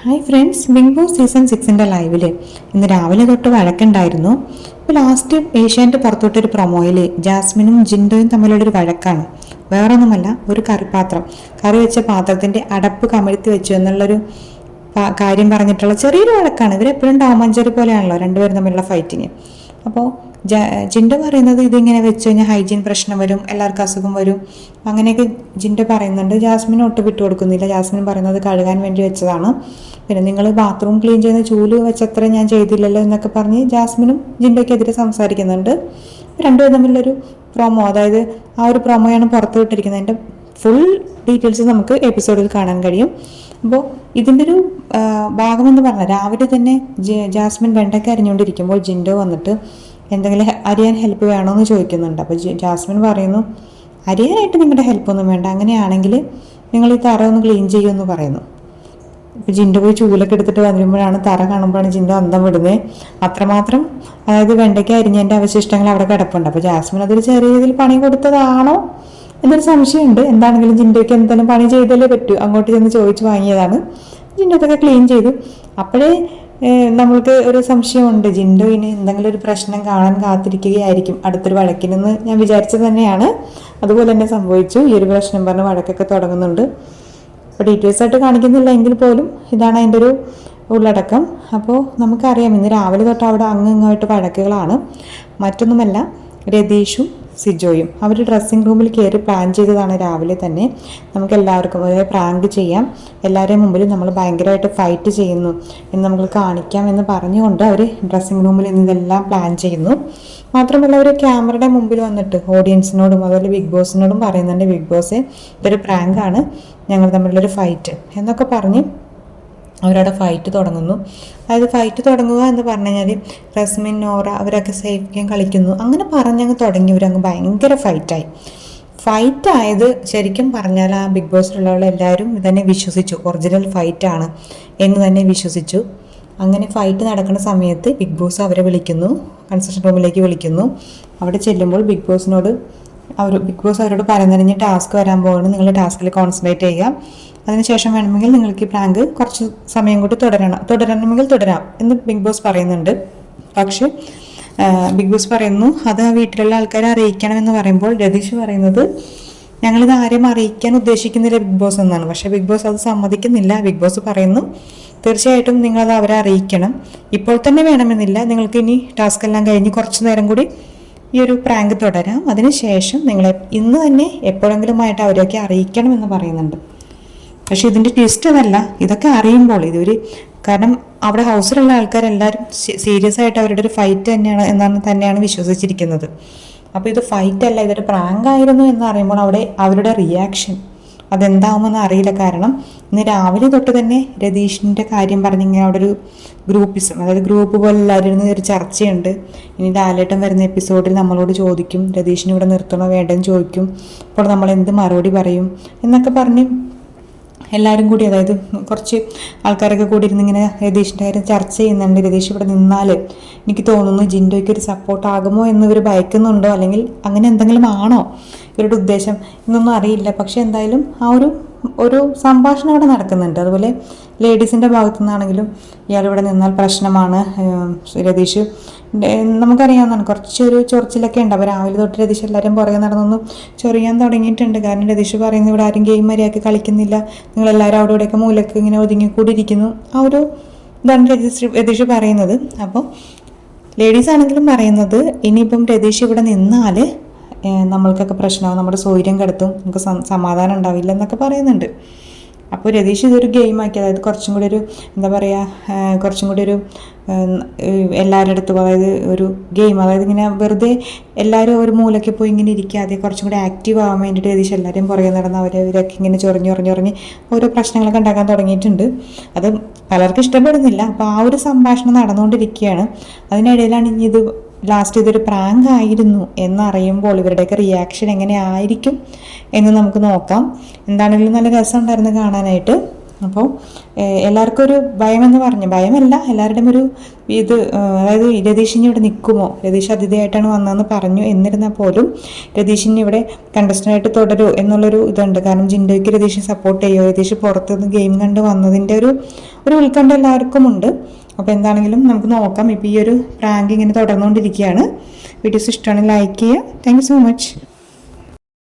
Hi friends Bigg Boss season സിക്സിന്റെ ലൈവിൽ ഇന്ന് രാവിലെ തൊട്ട് വഴക്കുണ്ടായിരുന്നു. ഇപ്പോൾ ലാസ്റ്റ് ഏഷ്യാന്റെ പുറത്തോട്ടൊരു പ്രൊമോയിൽ ജാസ്മിനും ജിൻഡോയും തമ്മിലുള്ളൊരു വഴക്കാണ്. വേറൊന്നുമല്ല ഒരു കറിപ്പാത്രം കറി വെച്ച പാത്രത്തിന്റെ അടപ്പ് കമഴ്ത്തി വെച്ചു എന്നുള്ളൊരു കാര്യം പറഞ്ഞിട്ടുള്ള ചെറിയൊരു വഴക്കാണ്. ഇവരെപ്പോഴും ടോമഞ്ചേരി പോലെയാണല്ലോ രണ്ടുപേരും തമ്മിലുള്ള ഫൈറ്റിങ് അപ്പോൾ ജിൻഡോ പറയുന്നത് ഇതിങ്ങനെ വെച്ച് കഴിഞ്ഞാൽ ഹൈജീൻ പ്രശ്നം വരും എല്ലാവർക്കും അസുഖം വരും. അങ്ങനെയൊക്കെ ജിൻഡ പറയുന്നുണ്ട്. ജാസ്മിൻ ഒട്ട് വിട്ടു കൊടുക്കുന്നില്ല. ജാസ്മിൻ പറയുന്നത് കഴുകാൻ വേണ്ടി വെച്ചതാണ്. പിന്നെ നിങ്ങൾ ബാത്റൂം ക്ലീൻ ചെയ്യുന്ന ചൂൽ വെച്ചത്ര ഞാൻ ചെയ്തില്ലല്ലോ എന്നൊക്കെ പറഞ്ഞ് ജാസ്മിനും ജിൻഡയ്ക്കെതിരെ സംസാരിക്കുന്നുണ്ട്. രണ്ടുപേരും തമ്മിലൊരു പ്രൊമോ അതായത് ആ ഒരു പ്രൊമോയാണ് പുറത്ത് വിട്ടിരിക്കുന്നത്. എന്റെ ഫുൾ ഡീറ്റെയിൽസ് നമുക്ക് എപ്പിസോഡിൽ കാണാൻ കഴിയും. അപ്പോൾ ഇതിന്റെ ഒരു ഭാഗമെന്ന് പറഞ്ഞാൽ രാവിലെ തന്നെ ജാസ്മിൻ വെണ്ടയ്ക്ക് അരിഞ്ഞുകൊണ്ടിരിക്കുമ്പോൾ ജിൻഡോ വന്നിട്ട് എന്തെങ്കിലും അറിയാൻ ഹെൽപ്പ് വേണമെന്ന് ചോദിക്കുന്നുണ്ട്. അപ്പോൾ ജാസ്മിൻ പറയുന്നു അരിയാനായിട്ട് നിങ്ങളുടെ ഹെൽപ്പൊന്നും വേണ്ട. അങ്ങനെയാണെങ്കിൽ നിങ്ങൾ ഈ തറ ഒന്ന് ക്ലീൻ ചെയ്യുമെന്ന് പറയുന്നു. ഇപ്പോൾ ജിന്റെ പോയി ചൂലൊക്കെ എടുത്തിട്ട് വരുമ്പോഴാണ് തറ കാണുമ്പോഴാണ് ജിന്റെ അന്തം വിടുന്നത് അത്രമാത്രം അതായത് വെണ്ടയ്ക്ക അരിഞ്ഞതിന്റെ അവശിഷ്ടങ്ങൾ അവിടെ കിടപ്പുണ്ട്. അപ്പോൾ ജാസ്മിൻ അതൊരു ചെറിയ രീതിയിൽ പണി കൊടുത്തതാണോ എന്നൊരു സംശയമുണ്ട്. എന്താണെങ്കിലും ജിൻഡോയ്ക്ക് എന്തെങ്കിലും പണി ചെയ്തല്ലേ പറ്റൂ. അങ്ങോട്ട് ചെന്ന് ചോദിച്ച് വാങ്ങിയതാണ്. ജിൻഡോ അതൊക്കെ ക്ലീൻ ചെയ്തു. അപ്പോഴേ നമ്മൾക്ക് ഒരു സംശയമുണ്ട്. ഇനി എന്തെങ്കിലും ഒരു പ്രശ്നം കാണാൻ കാത്തിരിക്കുകയായിരിക്കും. അടുത്തൊരു വഴക്കിനെന്ന് ഞാൻ വിചാരിച്ചത് തന്നെയാണ്. അതുപോലെ തന്നെ സംഭവിച്ചു. ഈ ഒരു പ്രശ്നം പറഞ്ഞ് വഴക്കൊക്കെ തുടങ്ങുന്നുണ്ട്. അപ്പോൾ ഡീറ്റെയിൽസ് ആയിട്ട് കാണിക്കുന്നില്ല എങ്കിൽ പോലും ഇതാണ് അതിന്റെ ഒരു ഉള്ളടക്കം. അപ്പോൾ നമുക്കറിയാം ഇന്ന് രാവിലെ തൊട്ട് അവിടെ അങ്ങ് ഇങ്ങോട്ട് വഴക്കുകളാണ്. മറ്റൊന്നുമല്ല രതീഷും സിജോയും. അവർ ഡ്രസ്സിംഗ് റൂമിൽ കയറി പ്ലാൻ ചെയ്തതാണ് രാവിലെ തന്നെ. നമുക്ക് എല്ലാവർക്കും ഒരേ പ്രാങ്ക് ചെയ്യാം. എല്ലാവരുടെയും മുമ്പിൽ നമ്മൾ ഭയങ്കരമായിട്ട് ഫൈറ്റ് ചെയ്യുന്നു എന്ന് നമുക്ക് കാണിക്കാം എന്ന് പറഞ്ഞുകൊണ്ട് അവർ ഡ്രസ്സിംഗ് റൂമിൽ നിന്ന് ഇതെല്ലാം പ്ലാൻ ചെയ്യുന്നു. മാത്രമല്ല അവർ ക്യാമറയുടെ മുമ്പിൽ വന്നിട്ട് ഓഡിയൻസിനോടും അതുപോലെ ബിഗ് ബോസിനോടും പറയുന്നുണ്ട് ബിഗ് ബോസ് ഇതൊരു പ്രാങ്കാണ് ഞങ്ങൾ തമ്മിലുള്ളൊരു ഫൈറ്റ് എന്നൊക്കെ പറഞ്ഞ് അവരവിടെ ഫൈറ്റ് തുടങ്ങുന്നു. അതായത് ഫൈറ്റ് തുടങ്ങുക എന്ന് പറഞ്ഞു കഴിഞ്ഞാൽ റസ്മിൻ നോറ അവരൊക്കെ സേഫ് ഗെയിം കളിക്കുന്നു. അങ്ങനെ പറഞ്ഞങ്ങ് തുടങ്ങി. ഇവരങ്ങ് ഭയങ്കര ഫൈറ്റായി ഫൈറ്റ് ആയത് ശരിക്കും പറഞ്ഞാൽ ആ ബിഗ് ബോസിലുള്ള എല്ലാവരും ഇതന്നെ വിശ്വസിച്ചു. ഒറിജിനൽ ഫൈറ്റാണ് എന്ന് തന്നെ വിശ്വസിച്ചു. അങ്ങനെ ഫൈറ്റ് നടക്കുന്ന സമയത്ത് ബിഗ് ബോസ് അവരെ വിളിക്കുന്നു. കൺസ്ട്രക്ഷൻ റൂമിലേക്ക് വിളിക്കുന്നു. അവിടെ ചെല്ലുമ്പോൾ ബിഗ് ബോസിനോട് അവർ ബിഗ് ബോസ് അവരോട് പറഞ്ഞറിഞ്ഞ് ടാസ്ക് വരാൻ പോകുന്നത് നിങ്ങൾ ടാസ്കിൽ കോൺസെൻട്രേറ്റ് ചെയ്യുക. അതിനുശേഷം വേണമെങ്കിൽ നിങ്ങൾക്ക് ഈ പ്രാങ്ക് കുറച്ച് സമയം കൊണ്ട് തുടരണം. തുടരണമെങ്കിൽ തുടരാം എന്ന് ബിഗ് ബോസ് പറയുന്നുണ്ട്. പക്ഷേ ബിഗ് ബോസ് പറയുന്നു അത് വീട്ടിലുള്ള ആൾക്കാരെ അറിയിക്കണമെന്ന് പറയുമ്പോൾ രതീഷ് പറയുന്നത് ഞങ്ങളിത് ആരെയും അറിയിക്കാൻ ഉദ്ദേശിക്കുന്നില്ല ബിഗ് ബോസ് എന്നാണ്. പക്ഷേ ബിഗ് ബോസ് അത് സമ്മതിക്കുന്നില്ല. ബിഗ് ബോസ് പറയുന്നു തീർച്ചയായിട്ടും നിങ്ങളത് അവരെ അറിയിക്കണം. ഇപ്പോൾ തന്നെ വേണമെന്നില്ല. നിങ്ങൾക്ക് ഇനി ടാസ്ക് എല്ലാം കഴിഞ്ഞ് കുറച്ച് നേരം കൂടി ഈ ഒരു പ്രാങ്ക് തുടരാം. അതിനുശേഷം നിങ്ങളെ ഇന്ന് തന്നെ എപ്പോഴെങ്കിലുമായിട്ട് അവരെയൊക്കെ അറിയിക്കണം എന്ന് പറയുന്നുണ്ട്. പക്ഷെ ഇതിന്റെ ട്വിസ്റ്റ് അതല്ല. ഇതൊക്കെ അറിയുമ്പോൾ ഇതൊരു കാരണം അവിടെ ഹൗസിലുള്ള ആൾക്കാരെല്ലാവരും സീരിയസ് ആയിട്ട് അവരുടെ ഒരു ഫൈറ്റ് തന്നെയാണ് എന്നാണ് തന്നെയാണ് വിശ്വസിച്ചിരിക്കുന്നത്. അപ്പോൾ ഇത് ഫൈറ്റ് അല്ല ഇതൊരു പ്രാങ്ക് ആയിരുന്നു എന്ന് അറിയുമ്പോൾ അവിടെ അവരുടെ റിയാക്ഷൻ അതെന്താവുമെന്ന് അറിയില്ല. കാരണം ഇന്ന് രാവിലെ തൊട്ട് തന്നെ രതീഷിന്റെ കാര്യം പറഞ്ഞിങ്ങനെ അവിടെ ഒരു ഗ്രൂപ്പിസം അതായത് ഗ്രൂപ്പ് പോലെ എല്ലാവരും ഇരുന്ന് ഒരു ചർച്ചയുണ്ട്. ഇനി ലാലേട്ടം വരുന്ന എപ്പിസോഡിൽ നമ്മളോട് ചോദിക്കും രതീഷിനെ ഇവിടെ നിർത്തണോ വേണ്ടെന്ന് ചോദിക്കും. അപ്പോൾ നമ്മൾ എന്ത് മറുപടി പറയും എന്നൊക്കെ പറഞ്ഞ് എല്ലാവരും കൂടി അതായത് കുറച്ച് ആൾക്കാരൊക്കെ കൂടി ഇരുന്ന് ഇങ്ങനെ രതീഷിന്റെ കാര്യം ചർച്ച ചെയ്യുന്നുണ്ട്. രതീഷ് ഇവിടെ നിന്നാൽ എനിക്ക് തോന്നുന്നു ജിൻഡോയ്ക്ക് ഒരു സപ്പോർട്ട് ആകുമോ എന്ന് ഇവർ ഭയക്കുന്നുണ്ടോ? അല്ലെങ്കിൽ അങ്ങനെ എന്തെങ്കിലും ആണോ ഇവരുടെ ഉദ്ദേശം? എന്നൊന്നും അറിയില്ല. പക്ഷെ എന്തായാലും ആ ഒരു ഒരു സംഭാഷണം അവിടെ നടക്കുന്നുണ്ട്. അതുപോലെ ലേഡീസിന്റെ ഭാഗത്തു നിന്നാണെങ്കിലും ഇയാൾ ഇവിടെ നിന്നാൽ പ്രശ്നമാണ്. രതീഷ് നമുക്കറിയാവുന്നതാണ്. കുറച്ചൊരു ചൊറിച്ചിലൊക്കെ ഉണ്ട്. അപ്പോൾ രാവിലെ തൊട്ട് രതീഷ് എല്ലാവരും പുറകെ നടന്നൊന്നും ചൊറിയാൻ തുടങ്ങിയിട്ടുണ്ട്. കാരണം രതീഷ് പറയുന്നത് ഇവിടെ ആരും ഗെയിം മര്യാദയ്ക്ക് കളിക്കുന്നില്ല. നിങ്ങളെല്ലാവരും അവിടെ ഇവിടെയൊക്കെ മൂലക്ക് ഇങ്ങനെ ഒതുങ്ങിക്കൂടിയിരിക്കുന്നു. ആ ഒരു ഇതാണ് രതീഷ് രതീഷ് പറയുന്നത്. അപ്പോൾ ലേഡീസ് ആണെങ്കിലും പറയുന്നത് ഇനിയിപ്പം രതീഷ് ഇവിടെ നിന്നാൽ നമ്മൾക്കൊക്കെ പ്രശ്നമാകും നമ്മുടെ സൗര്യം കിടത്തും നമുക്ക് സമാധാനം ഉണ്ടാവില്ല എന്നൊക്കെ പറയുന്നുണ്ട്. അപ്പോൾ രതീഷ് ഇതൊരു ഗെയിമാക്കി അതായത് കുറച്ചും കൂടി ഒരു എന്താ പറയുക കുറച്ചും കൂടി ഒരു എല്ലാവരുടെ അടുത്തും അതായത് ഒരു ഗെയിം അതായത് ഇങ്ങനെ വെറുതെ എല്ലാവരും ഒരു മൂലയ്ക്ക് പോയി ഇങ്ങനെ ഇരിക്കാതെ കുറച്ചും കൂടി ആക്റ്റീവ് ആവാൻ വേണ്ടിയിട്ട് രതീഷ് എല്ലാവരെയും പുറകെ നടന്ന് അവരെ ഇവരൊക്കെ ഇങ്ങനെ ചൊറിഞ്ഞ് ചൊറിഞ്ഞ് ചൊറിഞ്ഞ് ഓരോ പ്രശ്നങ്ങളൊക്കെ ഉണ്ടാക്കാൻ തുടങ്ങിയിട്ടുണ്ട്. അത് പലർക്കും ഇഷ്ടപ്പെടുന്നില്ല. അപ്പോൾ ആ ഒരു സംഭാഷണം നടന്നുകൊണ്ടിരിക്കുകയാണ്. അതിനിടയിലാണ് ഇനി ഇത് ലാസ്റ്റ് ഇതൊരു പ്രാങ്ക് ആയിരുന്നു എന്നറിയുമ്പോൾ ഇവരുടെയൊക്കെ റിയാക്ഷൻ എങ്ങനെ ആയിരിക്കും എന്ന് നമുക്ക് നോക്കാം. എന്താണെങ്കിലും നല്ല രസമുണ്ടായിരുന്നു കാണാനായിട്ട്. അപ്പോൾ എല്ലാവർക്കും ഒരു ഭയമെന്ന് പറഞ്ഞു. ഭയമല്ല എല്ലാവരുടെയും ഒരു ഇത് അതായത് രതീഷിന് ഇവിടെ നിൽക്കുമോ? രതീഷ് അതിഥിയായിട്ടാണ് വന്നതെന്ന് പറഞ്ഞു എന്നിരുന്നാൽ പോലും രതീഷിന് ഇവിടെ കണ്ടസ്റ്റന്റായിട്ട് തുടരുമോ എന്നുള്ളൊരു ഇതുണ്ട്. കാരണം ജിൻഡോയ്ക്ക് രതീഷ് സപ്പോർട്ട് ചെയ്യുമോ രതീഷ് പുറത്തുനിന്ന് ഗെയിം കണ്ട് വന്നതിന്റെ ഒരു ഒരു ഉത്കണ്ഠ എല്ലാവർക്കും ഉണ്ട് അപ്പോൾ എന്താണെങ്കിലും നമുക്ക് നോക്കാം. ഇപ്പോൾ ഈ ഒരു പ്രാങ്ക് ഇങ്ങനെ തുടർന്നുകൊണ്ടിരിക്കുകയാണ്. വീഡിയോസ് ഇഷ്ടമാണെങ്കിൽ ലൈക്ക് ചെയ്യുക. Thank so much